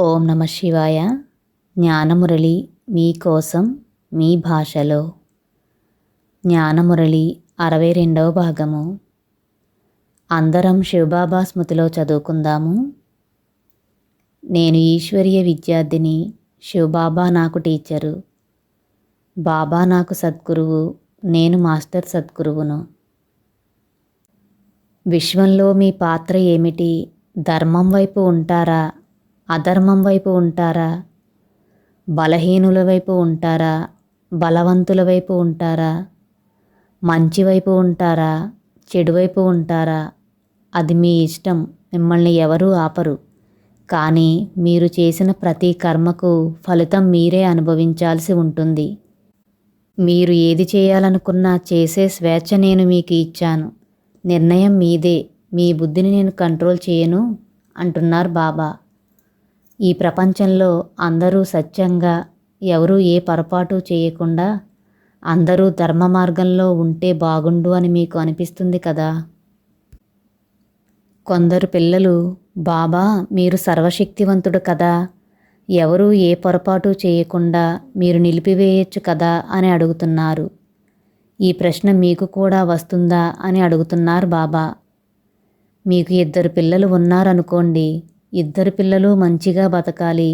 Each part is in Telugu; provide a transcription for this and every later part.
ఓం నమ శివాయ. జ్ఞానమురళి మీకోసం మీ భాషలో. జ్ఞానమురళి అరవై రెండవ భాగము. అందరం శివబాబా స్మృతిలో చదువుకుందాము. నేను ఈశ్వరీయ విద్యార్థిని శివబాబా నాకు టీచరు. బాబా నాకు సద్గురువు నేను మాస్టర్ సద్గురువును. విశ్వంలో మీ పాత్ర ఏమిటి? ధర్మం వైపు ఉంటారా? అధర్మం వైపు ఉంటారా? బలహీనుల వైపు ఉంటారా? బలవంతుల వైపు ఉంటారా? మంచి వైపు ఉంటారా? చెడు వైపు ఉంటారా? అది మీ ఇష్టం. మిమ్మల్ని ఎవరూ ఆపరు. కానీ మీరు చేసిన ప్రతి కర్మకు ఫలితం మీరే అనుభవించాల్సి ఉంటుంది. మీరు ఏది చేయాలనుకున్నా చేసే స్వేచ్ఛ నేను మీకు ఇచ్చాను. నిర్ణయం మీదే. మీ బుద్ధిని నేను కంట్రోల్ చేయను అంటున్నారు బాబా. ఈ ప్రపంచంలో అందరూ సత్యంగా ఎవరూ ఏ పొరపాటు చేయకుండా అందరూ ధర్మ మార్గంలో ఉంటే బాగుండు అని మీకు అనిపిస్తుంది కదా? కొందరు పిల్లలు బాబా మీరు సర్వశక్తివంతుడు కదా. ఎవరూ ఏ పొరపాటు చేయకుండా మీరు నిలిపివేయచ్చు కదా? అని అడుగుతున్నారు. ఈ ప్రశ్న మీకు కూడా వస్తుందా అని అడుగుతున్నారు బాబా. మీకు ఇద్దరు పిల్లలు ఉన్నారనుకోండి ఇద్దరు పిల్లలు మంచిగా బతకాలి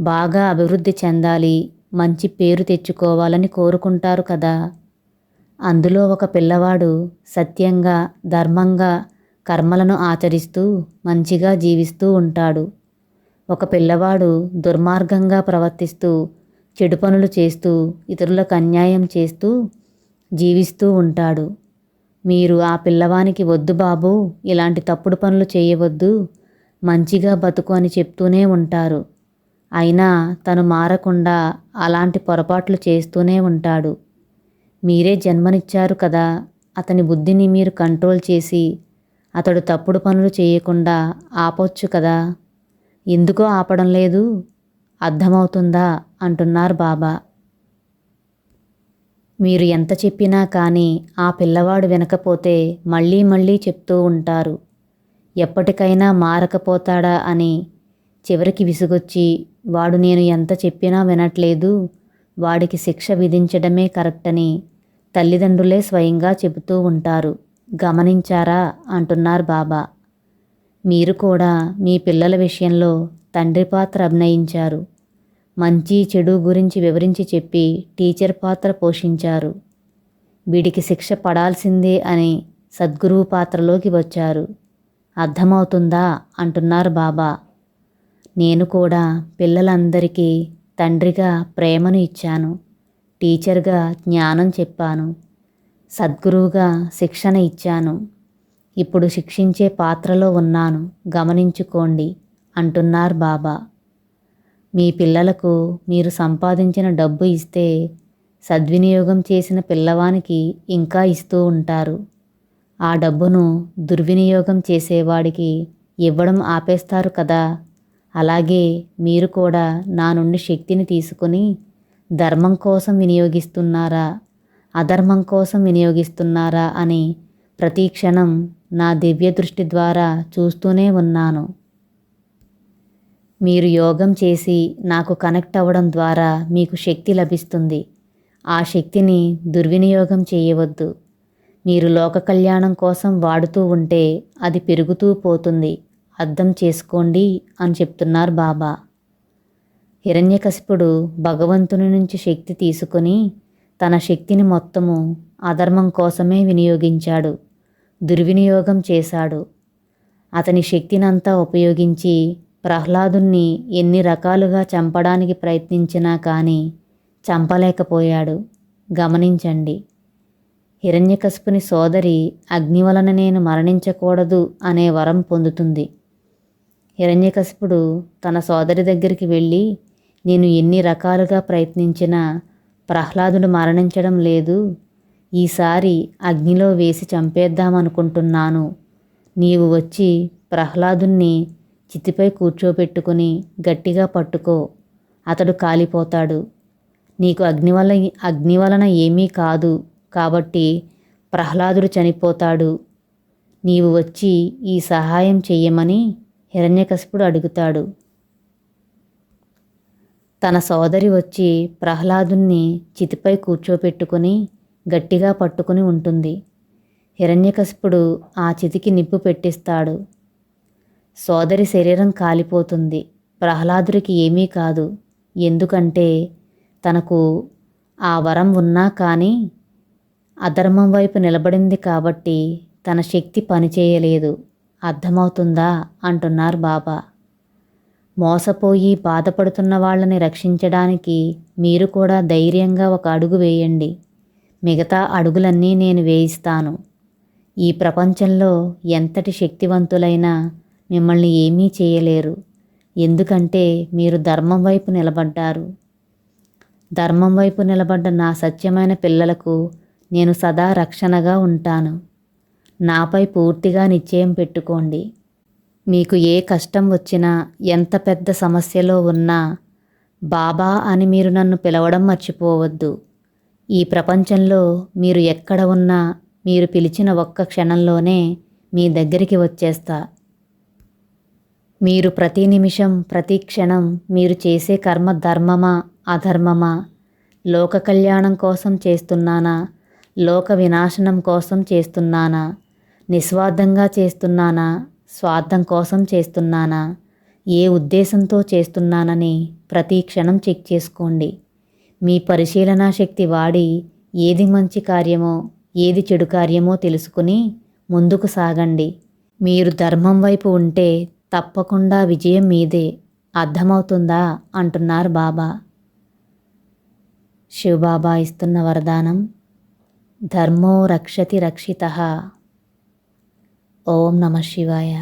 బాగా అభివృద్ధి చెందాలి మంచి పేరు తెచ్చుకోవాలని కోరుకుంటారు కదా. అందులో ఒక పిల్లవాడు సత్యంగా ధర్మంగా కర్మలను ఆచరిస్తూ మంచిగా జీవిస్తూ ఉంటాడు. ఒక పిల్లవాడు దుర్మార్గంగా ప్రవర్తిస్తూ చెడు పనులు చేస్తూ ఇతరులకు అన్యాయం చేస్తూ జీవిస్తూ ఉంటాడు. మీరు ఆ పిల్లవానికి వద్దు బాబు ఇలాంటి తప్పుడు పనులు చేయవద్దు మంచిగా బతుకు అని చెప్తూనే ఉంటారు. అయినా తను మారకుండా అలాంటి పొరపాట్లు చేస్తూనే ఉంటాడు. మీరే జన్మనిచ్చారు కదా అతని బుద్ధిని మీరు కంట్రోల్ చేసి అతడు తప్పుడు పనులు చేయకుండా ఆపొచ్చు కదా. ఎందుకో ఆపడం లేదు? అర్థమవుతుందా? అంటున్నారు బాబా. మీరు ఎంత చెప్పినా కానీ ఆ పిల్లవాడు వినకపోతే మళ్ళీ మళ్ళీ చెప్తూ ఉంటారు. ఎప్పటికైనా మారకపోతాడా అని చివరికి విసుగొచ్చి వాడు నేను ఎంత చెప్పినా వినట్లేదు. వాడికి శిక్ష విధించడమే కరెక్ట్ అని తల్లిదండ్రులే స్వయంగా చెబుతూ ఉంటారు. గమనించారా? అంటున్నారు బాబా. మీరు కూడా మీ పిల్లల విషయంలో తండ్రి పాత్ర అభినయించారు. మంచి చెడు గురించి వివరించి చెప్పి టీచర్ పాత్ర పోషించారు. వీడికి శిక్ష పడాల్సిందే అని సద్గురువు పాత్రలోకి వచ్చారు. అర్థమవుతుందా? అంటున్నారు బాబా. నేను కూడా పిల్లలందరికీ తండ్రిగా ప్రేమను ఇచ్చాను. టీచర్గా జ్ఞానం చెప్పాను. సద్గురువుగా శిక్షణ ఇచ్చాను. ఇప్పుడు శిక్షించే పాత్రలో ఉన్నాను. గమనించుకోండి అంటున్నారు బాబా. మీ పిల్లలకు మీరు సంపాదించిన డబ్బు ఇస్తే సద్వినియోగం చేసిన పిల్లవానికి ఇంకా ఇస్తూ ఉంటారు. ఆ డబ్బును దుర్వినియోగం చేసేవాడికి ఇవ్వడం ఆపేస్తారు కదా. అలాగే మీరు కూడా నా నుండి శక్తిని తీసుకుని ధర్మం కోసం వినియోగిస్తున్నారా? అధర్మం కోసం వినియోగిస్తున్నారా అని ప్రతి క్షణం నా దివ్య దృష్టి ద్వారా చూస్తూనే ఉన్నాను. మీరు యోగం చేసి నాకు కనెక్ట్ అవ్వడం ద్వారా మీకు శక్తి లభిస్తుంది. ఆ శక్తిని దుర్వినియోగం చేయవద్దు. మీరు లోక కళ్యాణం కోసం వాడుతూ ఉంటే అది పెరుగుతూ పోతుంది. అర్థం చేసుకోండి అని చెప్తున్నారు బాబా. హిరణ్యకశిపుడు భగవంతుని నుంచి శక్తి తీసుకొని తన శక్తిని మొత్తము అధర్మం కోసమే వినియోగించాడు. దుర్వినియోగం చేశాడు. అతని శక్తినంతా ఉపయోగించి ప్రహ్లాదుని ఎన్ని రకాలుగా చంపడానికి ప్రయత్నించినా కానీ చంపలేకపోయాడు. గమనించండి. హిరణ్యకశిపుని సోదరి అగ్ని వలన నేను మరణించకూడదు అనే వరం పొందుతుంది. హిరణ్యకశిపుడు తన సోదరి దగ్గరికి వెళ్ళి నేను ఎన్ని రకాలుగా ప్రయత్నించినా ప్రహ్లాదుడు మరణించడం లేదు. ఈసారి అగ్నిలో వేసి చంపేద్దామనుకుంటున్నాను. నీవు వచ్చి ప్రహ్లాదుని చితిపై కూర్చోబెట్టుకుని గట్టిగా పట్టుకో. అతడు కాలిపోతాడు. నీకు అగ్ని వల్ల అగ్ని వలన ఏమీ కాదు. కాబట్టి ప్రహ్లాదుడు చనిపోతాడు. నీవు వచ్చి ఈ సహాయం చెయ్యమని హిరణ్యకశిపుడు అడుగుతాడు. తన సోదరి వచ్చి ప్రహ్లాదుని చితిపై కూర్చోపెట్టుకుని గట్టిగా పట్టుకుని ఉంటుంది. హిరణ్యకశిపుడు ఆ చితికి నిప్పు పెట్టిస్తాడు. సోదరి శరీరం కాలిపోతుంది. ప్రహ్లాదుడికి ఏమీ కాదు. ఎందుకంటే తనకు ఆ వరం ఉన్నా కానీ అధర్మం వైపు నిలబడింది కాబట్టి తన శక్తి పనిచేయలేదు. అర్థమవుతుందా? అంటున్నారు బాబా. మోసపోయి బాధపడుతున్న వాళ్ళని రక్షించడానికి మీరు కూడా ధైర్యంగా ఒక అడుగు వేయండి. మిగతా అడుగులన్నీ నేను వేయిస్తాను. ఈ ప్రపంచంలో ఎంతటి శక్తివంతులైనా మిమ్మల్ని ఏమీ చేయలేరు. ఎందుకంటే మీరు ధర్మం వైపు నిలబడ్డారు. ధర్మం వైపు నిలబడ్డ నా సత్యమైన పిల్లలకు నేను సదా రక్షణగా ఉంటాను. నాపై పూర్తిగా నిశ్చయం పెట్టుకోండి. మీకు ఏ కష్టం వచ్చినా ఎంత పెద్ద సమస్యలో ఉన్నా బాబా అని మీరు నన్ను పిలవడం మర్చిపోవద్దు. ఈ ప్రపంచంలో మీరు ఎక్కడ ఉన్నా మీరు పిలిచిన ఒక్క క్షణంలోనే మీ దగ్గరికి వచ్చేస్తా. మీరు ప్రతి నిమిషం ప్రతి క్షణం మీరు చేసే కర్మ ధర్మమా అధర్మమా? లోక కళ్యాణం కోసం చేస్తున్నానా? లోక వినాశనం కోసం చేస్తున్నానా? నిస్వార్థంగా చేస్తున్నానా? స్వార్థం కోసం చేస్తున్నానా? ఏ ఉద్దేశంతో చేస్తున్నానని ప్రతి క్షణం చెక్ చేసుకోండి. మీ పరిశీలనా శక్తి వాడి ఏది మంచి కార్యమో ఏది చెడు కార్యమో తెలుసుకుని ముందుకు సాగండి. మీరు ధర్మం వైపు ఉంటే తప్పకుండా విజయం మీదే అర్థమవుతుందా? అంటున్నారు బాబా. శివబాబా ఇస్తున్న వరదానం ధర్మో రక్షతి రక్షిత ఓం నమ శివాయ